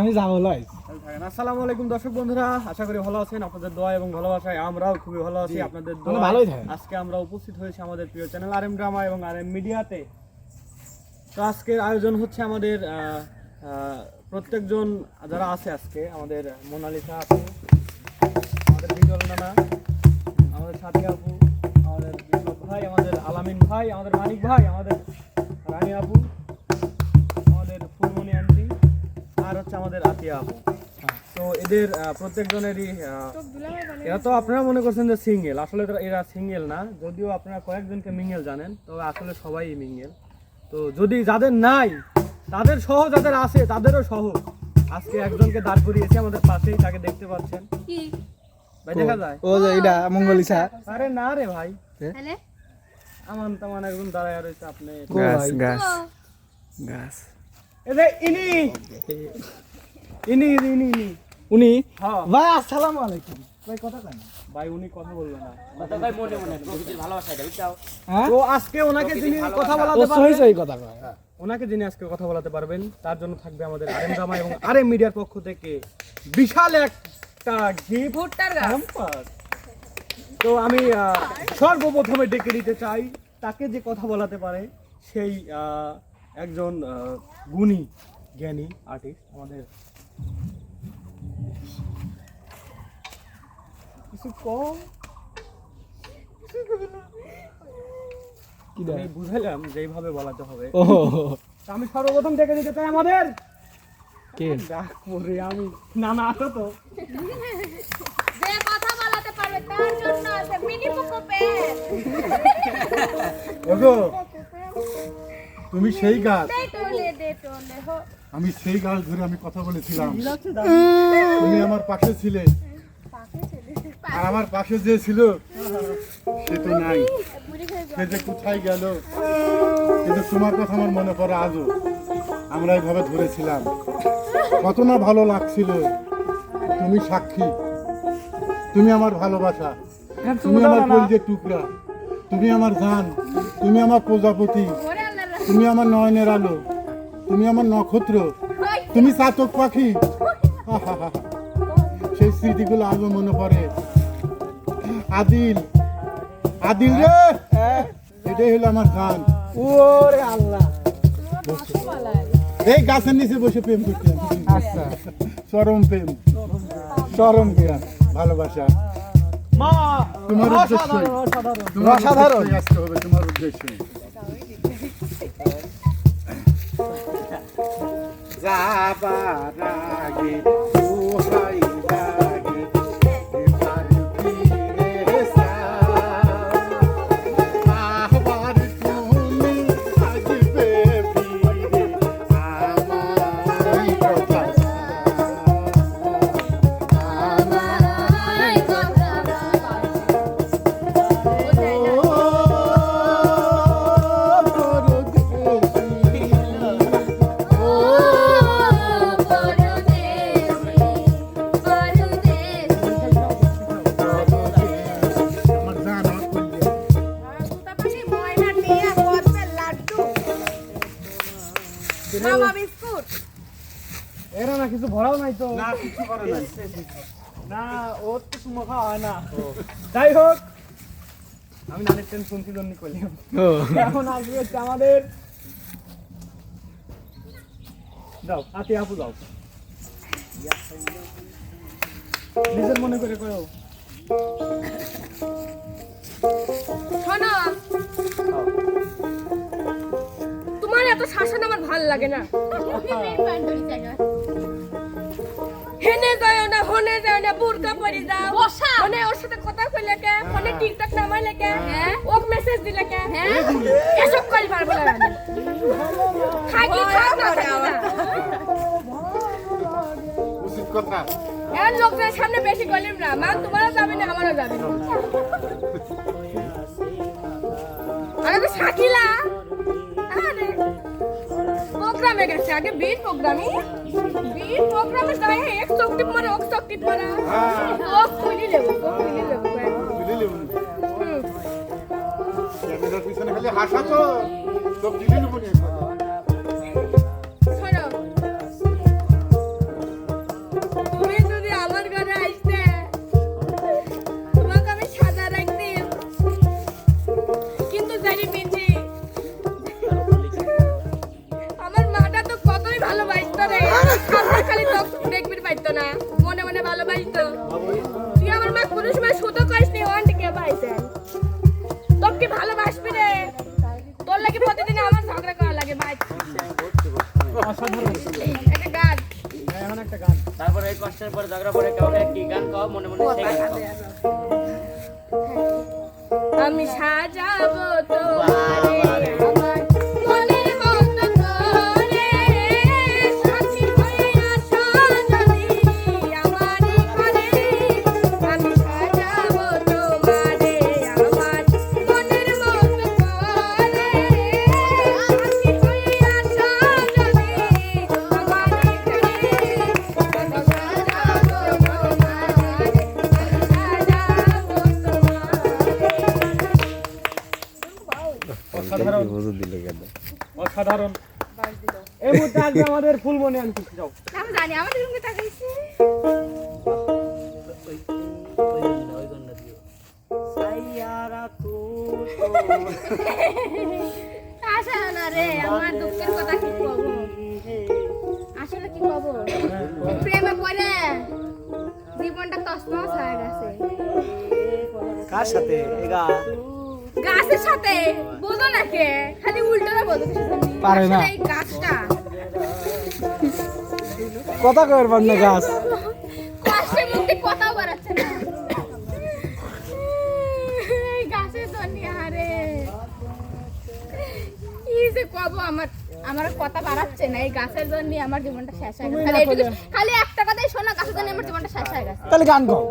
আমি যাব লাই আসসালামু আলাইকুম দর্শক বন্ধুরা আশা করি ভালো আছেন। আপনাদের দোয়া এবং ভালোবাসায় আমরাও খুবই ভালো আছি। আপনাদের মানে দোয়া ভালোই আজকে আমরা উপস্থিত হয়েছি আমাদের প্রিয় চ্যানেল আর এম ড্রামা এবং আর এম মিডিয়াতে। তো আজকের আয়োজন হচ্ছে আমাদের প্রত্যেকজন যারা আছে আজকে আমাদের মোনালিসা আপু আমাদের বিজল নানা আমাদের সাথী আপু আমাদের বিপ্লব ভাই আমাদের আলামিন ভাই আমাদের মানিক ভাই আমাদের রানী আপু হচ্ছে আমাদের আতিয়া আপু তো এদের প্রত্যেকজনেরই এরা তো আপনারা মনে করছেন যে সিঙ্গেল আসলে এরা সিঙ্গেল না। যদিও আপনারা কয়েকজনকে মিঙ্গেল জানেন তবে আসলে সবাই মিঙ্গেল তো যদি যাদের নাই তাদের সহ যাদের আছে তাদেরও সহ। আজকে একজনকে দাঁড় করিয়েছি আমাদের পাশেই তাকে দেখতে পাচ্ছেন। কি? ভাই দেখা যায়? ও যে এটা মঙ্গলিসা আরে না রে ভাই। আমান তামান একদম দাঁড়ায় রয়েছে আপনি। গাছ গাছ। ইনি। ইনি ইনি ইনি ইনি। উনি? হ্যাঁ। ভাই আসসালামু আলাইকুম। ভাই কথা কেন ভাই উনি কথা বলবে না। হ্যাঁ? তো আজকে ওনাকে যিনি কথা বলাতে সহি পারবেন সহি কথা কয়। ওনাকে যিনি আজকে কথা বলাতে পারবেন তার জন্য থাকবে আমাদের আরএম জামা এবং আরএম মিডিয়ার পক্ষ থেকে বিশাল একটা গিফট ভুট্টার তো আমি সর্বপ্রথমে ডেকে নিতে চাই তাকে যে কথা বলাতে পারে সেই আহ, একজন গুণী জ্ঞানী আর্টিস্ট আমাদের কিছু কম? আমি বুঝাইলাম যেইভাবে বলাতে হবে। আমি সর্বপ্রথম ডেকে নিতে চাই আমাদের। কে? ডাকবো রে আমি না না আসো তো যে কথা বলাতে পারবে তার জন্য আছে মিনি পোকো পেন ওগো। তুমি সেই গাছ। দে টোলে দে টোলে হো। আমি সেই গাছ ধরে আমি কথা বলেছিলাম। তুমি আমার পাশে ছিলে। আর আমার পাশে যে ছিল সে তো নাই। সে যে কোথায় গেল কিন্তু তোমার কথা আমার মনে পড়ে আজও। আমরা এইভাবে ধরেছিলাম। কত না ভালো লাগছিল। তুমি সাক্ষী। তুমি আমার ভালোবাসা। তুমি আমার কলিজের টুকরা। তুমি আমার জান। তুমি আমার প্রজাপতি। তুমি আমার নয়নের আলো তুমি আমার নক্ষত্র তুমি চাতক পাখি। সেই স্মৃতিগুলো আজও মনে পড়ে। আদিল আদিল রে! এটাই হলো আমার গান। ওরে আল্লাহ। এই গাছের নিচে বসে প্রেম করতে আচ্ছা। চরম প্রেম। চরম প্রেম ভালোবাসা। মা তোমার উদ্দেশ্যে তোমার। আসতে হবে তোমার উদ্দেশ্যে। যাবার আগে না কিছু করে নাই। না ওর তো সুমো খাওয়া হয় না। যাই হোক আমি নানের টেন শুনছি জন্য করলাম এখন আসবে হচ্ছে আমাদের যাও হাতে আপু যাও। নিজের মনে করে করো শোনো। তোমার এত শাসন আমার ভালো লাগে না। যায় না হনে যায় না বুরকা পরি যাও। বসা। মানে ওর সাথে কথা কইলে কে? মানে টিকটক নামাইলে কে? হ্যাঁ। ওক মেসেজ দিলে কে? হ্যাঁ। এসব করি পারব না। খাই কি খাও না উচিত কথা। এর লোকদের সামনে বেশি গলিম না। মান তোমারও যাবে না আমারও যাবে না। আরে তো শাকিলা। আরে প্রোগ্রামে গেছে। আগে বিট প্রোগ্রামে বিট প্রোগ্রামে যায় এক চোখ টিপ মারা এক চোখ টিপ মারা। ওক খুলি লেবু ওক খুলি লেবু বুঝলি লেবু। ক্যামেরার পিছনে খালি হাসা তো। সব দিলি নেব নি তারপরে এই কষ্টের পরে ঝগড়া পরে কেমন একটি গান গাও মনে মনে সেই গান গাও। আমি সাজাবো তোমারে অসাধারণ এই মুহূর্তে আসবে আমাদের ফুলমনি আনতে যাও। আমি জানি আমাদের রুমে তাকাইছে না রে আমার দুঃখের কথা কি কব? আসলে কি কব? প্রেমে পড়ে জীবনটা তছনছ হয়ে গেছে। কার সাথে? এগা গাছের সাথে? বোঝো না কে? খালি উল্টোটা বোঝো। পারে না। এই গাছটা। কথা কয়ের না গাছ। কষ্টে মুক্তি কথাও বাড়াচ্ছে না। এই গাছের জন্য আরে। কি যে কব আমার আমার কথা বাড়াচ্ছে না। এই গাছের জন্য আমার জীবনটা শেষ হয়ে গেছে। খালি খালি একটা কথাই শোনা গাছের জন্য আমার জীবনটা শেষ হয়ে গেছে। তাহলে গান গাও।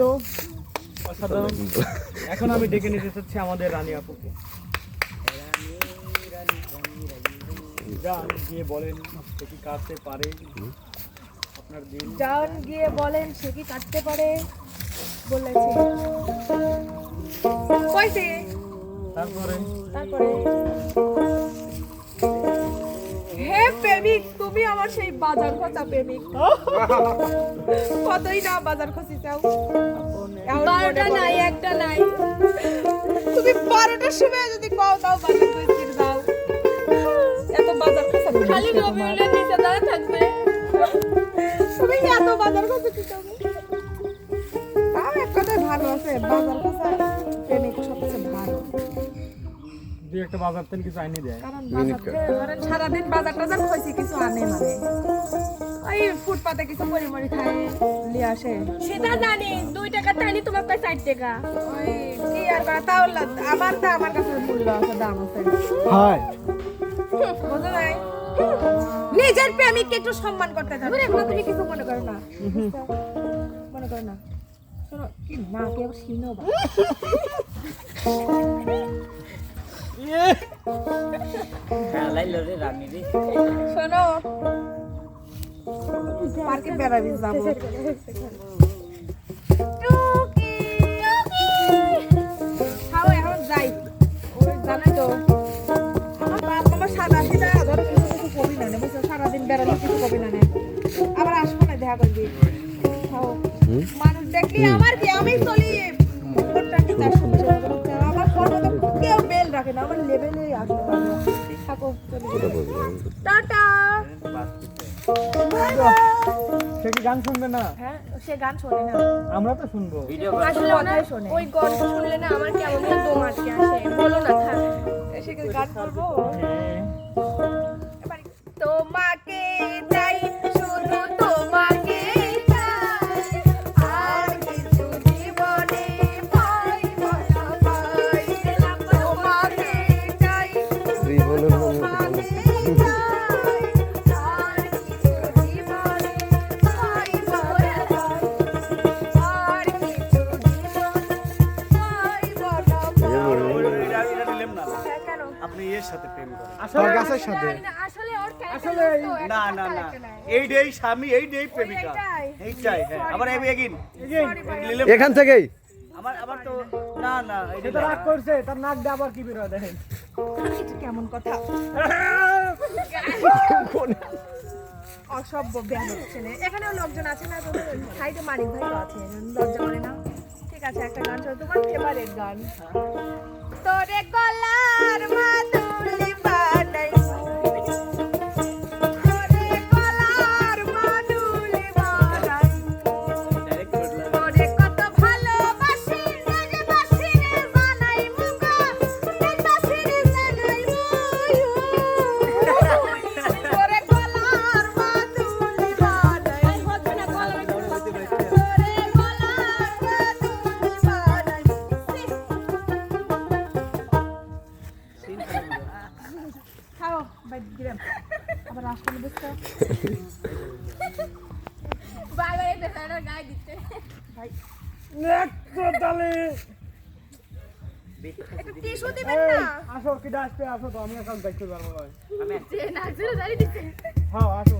ছিল অসাধারণ। এখন আমি ডেকে নিতে চাচ্ছি আমাদের রানী আপুকে। যান গিয়ে বলেন সে কি কাটতে পারে? আপনার দিন। জান গিয়ে বলেন সে কি কাটতে পারে বলেছে কইছে? তারপরে? তারপরে? প্রেমিক তুমি আমার সেই বাজার খোঁচা প্রেমিক। কতই না বাজার খোঁচি চাও? বারোটা নাই একটা নাই। তুমি বারোটার সময় যদি পাও তাও বাজার খোঁচি দাও। এত বাজার খোঁচা খালি রবিউলের নিচে দাঁড়া থাকবে। তুমি এত বাজার খোঁচা কি তাও এক কথায় ভালো আছে বাজার ভালো দুই একটা বাজার তেন কিছু আইনি দেয়। কারণ সারাদিন বাজার টাজার খাইছি কিছু আনে মানে। ওই ফুটপাতে কিছু পরিমরি খায় নিয়ে আসে। সেটা জানি দুই টাকা টানি তোমার কাছে চার টাকা। ওই কি আর করা তাও আমার তো আমার কাছে মূল্য আছে দাম আছে। হয় বুঝো নাই? নিজের প্রেমিককে একটু সম্মান করতে জানো তুমি কিছু মনে করো না। মনে করো না। শোনো কি না কে আবার শিনো। পার্কে বেড়াবি যাব। আবার আসব না দেখা করবি। মানুষ দেখলি আমার কি? আমি চলি। টাটা। সে কি গান শুনবে না? হ্যাঁ সে গান শোনে না। আমরা তো শুনব। ভিডিও আসলে ওনার ওই গল্প শুনলে না আমার কেমন আছে দম আটকে আসে। বলো না থাক। গান করব সাথে প্রেম আসলে গাছের সাথে? আসলে ওর আসলে না না না। এই ডেই স্বামী এই ডেই প্রেমিকা। এইটাই। হ্যাঁ। আবার এগিন। এখান থেকেই? আমার আবার তো না না এটা তো রাগ করছে তার নাক দিয়ে আবার কি দেখেন। কেমন কথা? অসভ্য ব্যান হচ্ছে না এখানেও লোকজন আছে না সাইডে মানিক ভাই আছে লজ্জা করে না। ঠিক আছে একটা গান শোনো। তোমার ফেভারিট গান? তোরে গলার মাদুলি টিস্যু দিবেন না। আসো কি আসবে আসো তো আমি এখন দেখতে পারব না। যে নাক জুড়ে দাঁড়িয়ে দিতে হ্যাঁ আসো।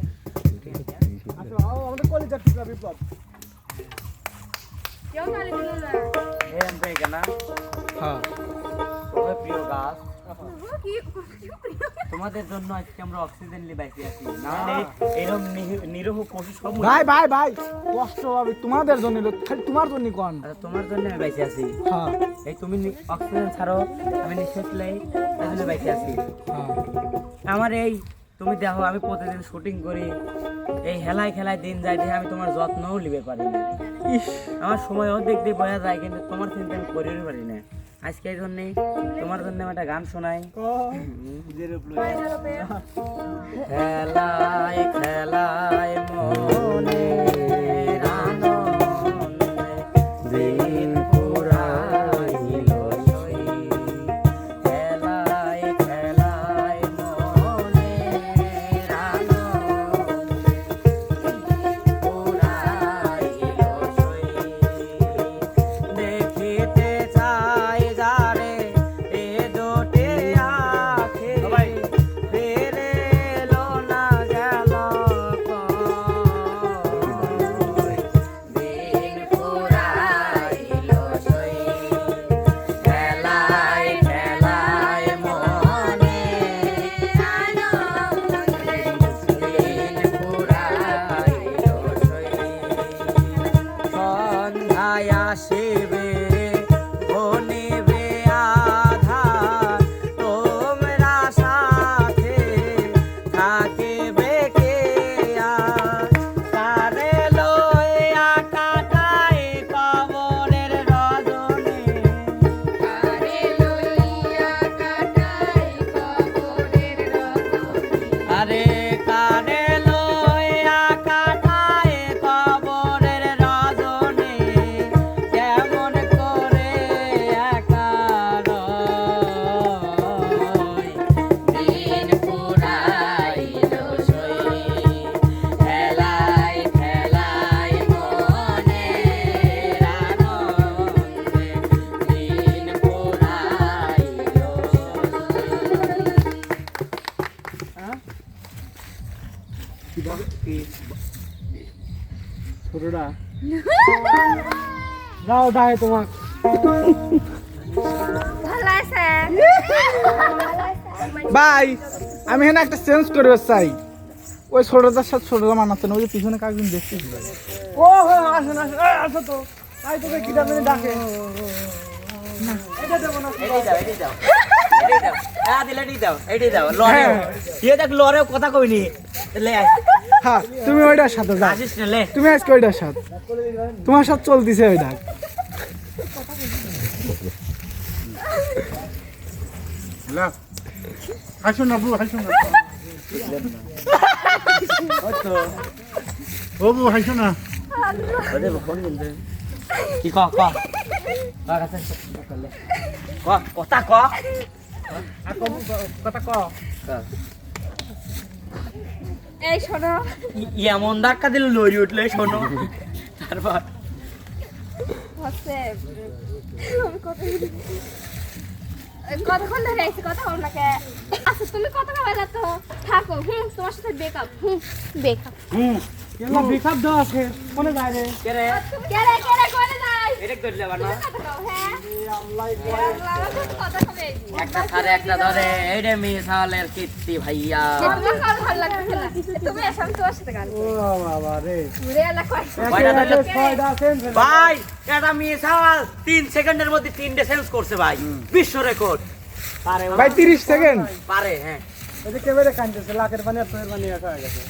আসো আও, আমাদের কলেজের টুকরা বিপ্লব? কেউ না। হেম না হ্যাঁ। প্রিয় গাছ। তোমাদের জন্য আজকে আমরা অক্সিজেন নিয়ে বাইকে আছি এরকম নিরহ পশু সব ভাই ভাই ভাই কষ্ট হবে তোমাদের জন্য খালি তোমার জন্য কোন। আচ্ছা, তোমার জন্য আমি বাইকে আছি হ্যাঁ। এই তুমি অক্সিজেন ছাড়ো আমি নিঃশ্বাস লাই জন্য বাইকে আছি হ্যাঁ। আমার এই তুমি দেখো আমি প্রতিদিন শুটিং করি। এই হেলায় খেলায় দিন যায় দেখে আমি তোমার যত্নও নিবে পারি না। আমার সময় অর্ধেক দিয়ে বোঝা যায় কিন্তু তোমার চিন্তা আমি করিতে পারি না। আজকে এই জন্যে তোমার জন্য একটা গান শোনাই। খেলায় খেলায় মনে দাহে তোমার ভালো আছে? ভাই আমি এখানে একটা চেঞ্জ করবে চাই। ওই ছোটটার সাথে ছোটটা মানাচ্ছে না ওই যে পিছনে কাকদিন দেখতেছিল ও হো আসেন আসেন আসো তো। তাই তোকে কি ডাকে। ডাকে এটা দেবো না। এটাই দাও এটাই দাও এটাই দাও। হ্যাঁ লরে ইয়ে দেখ লরেও কথা কইনি। হ্যাঁ তুমি ওইটার সাথে তুমি আজকে ওইটার সাথে। তোমার সাথে চলতেছে ওই ডাক হ্যালো হাসো না বউ হাসো না ও বউ হাসো না কি ক ক কথা ক কথা ক এই শোনো এমন ধাক্কা দিল লরি উঠলে শোনো তারপর হচ্ছে কতক্ষণ ধরে আইছি কথা বল না আচ্ছা তুমি কত খাবার তো থাকো হুম তোমার সাথে বেকআপ হুম বেকআপ এগুলো বেকআপ দাও আছে? কোনে যায় রে? কে রে? কে রে কোনে যায়? এটা করে যাবা না? কথা কও হ্যাঁ? একটা একটা ধরে এইটা কীর্তি ভাইয়া ভাই এটা তিন সেকেন্ডের মধ্যে তিনটে সেন্স করছে ভাই। বিশ্ব রেকর্ড পারে ভাই তিরিশ সেকেন্ড? পারে হ্যাঁ। যে কেবেরে লাখের পানি আর পানি হয়ে গেছে।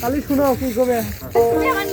খালি শুনো কি কবে আমার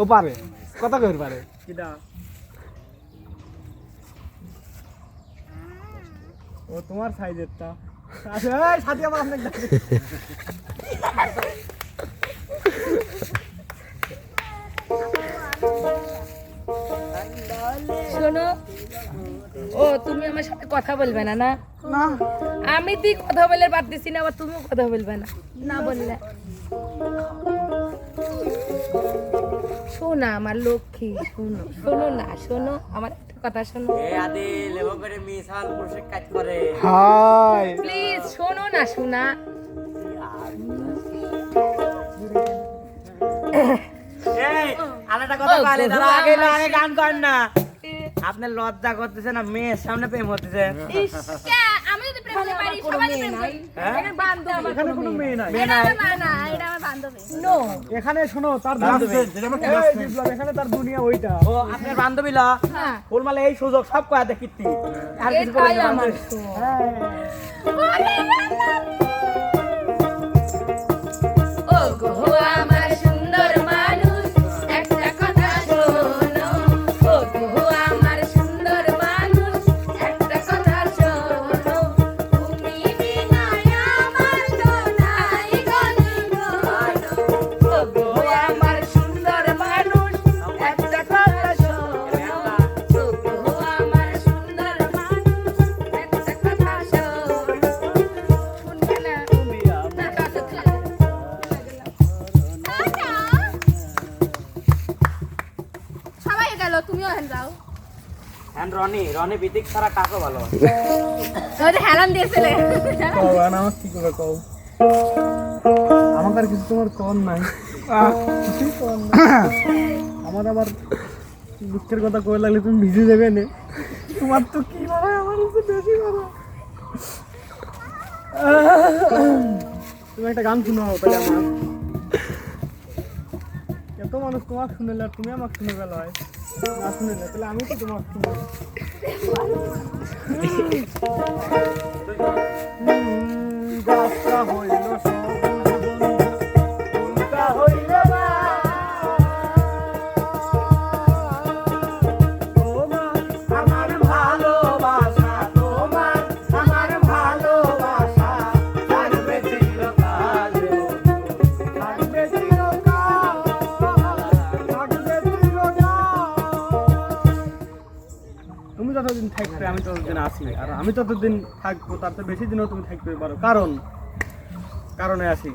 ও পারে। কথা কই পারে? কিডা? ও তোমার সাইজেরটা এই সাথী আমার অনেক ডাকে শোনো ও তুমি আমার সাথে কথা বলবে না না? আমি তুই কথা বলে পারতেছি না আবার তুমিও কথা বলবে না। না বললে। শোনা আমার লক্ষ্মী শোনো শোনো না শোনো আমার একটা কথা শোনো। হাই। প্লিজ শোনো না শোনা। এই আলাদা কথা ও, বলে দাঁড়া আগে না আগে গান করেন না। আপনি লজ্জা করতেছে না মেয়ের সামনে প্রেম হতেছে। কে আমি যদি প্রেম করতে পারি সবাই প্রেম করি এখানে বান্ধবী। এখানে কোনো মেয়ে নাই। এটা আমার মা না এটা আমার বান্ধবী। নো। এখানে শোনো তার বান্ধবী, বান্ধবী যেটা আমার এই classmate। বিপ্লব, এখানে তার দুনিয়া ওইটা। ও আপনার বান্ধবী লা? হ্যাঁ। ফুলমালে এই সুযোগ সব কয়া দেখিতি আর কিছু। ও গো আমার রনি রনি বিদিক ছাড়া কাকো ভালো। ওই হেলান দিয়েছিলে। কও আমার কি করে কও? আমার আর কিছু তোমার কম নাই। কিছুই কম নাই। আমার আবার দুঃখের কথা কয়ে লাগলে তুমি ভিজে যাবে না। তোমার তো কি বাবা আমার বেশি বাবা তুমি একটা গান শুনো তাহলে আমার। এত মানুষ তোমাকে শুনেলে আর তুমি আমাকে শুনে গেল হয়। আমি তো শুনে যাত্রা হইল আমি ততদিন থাকব তার তো বেশি দিনও তুমি থাকতে পারো কারণ? কারণে আসি।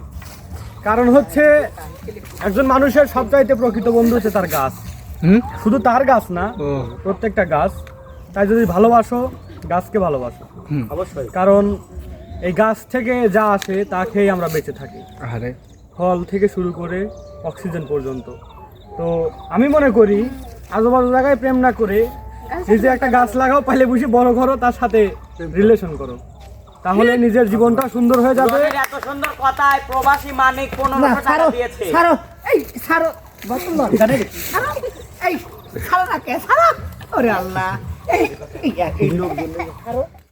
কারণ হচ্ছে একজন মানুষের সবচাইতে প্রকৃত বন্ধু হচ্ছে তার গাছ। হুম? শুধু তার গাছ না প্রত্যেকটা গাছ। তাই যদি ভালোবাসো গাছকে ভালোবাসো। অবশ্যই। কারণ এই গাছ থেকে যা আসে তা খেয়ে আমরা বেঁচে থাকি। আরে ফল থেকে শুরু করে অক্সিজেন পর্যন্ত। তো আমি মনে করি আজুবাজু জায়গায় প্রেম না করে নিজে একটা গাছ লাগাও পাইলে বুঝি বড় করো তার সাথে রিলেশন করো। তাহলে নিজের জীবনটা সুন্দর হয়ে যাবে। এত সুন্দর কথায় প্রবাসী মানিক পনেরোশো টাকা দিয়েছে। সারো এই সারো বসুন এই সারো না কে সারো ওরে আল্লাহ। এই ছাড়ো।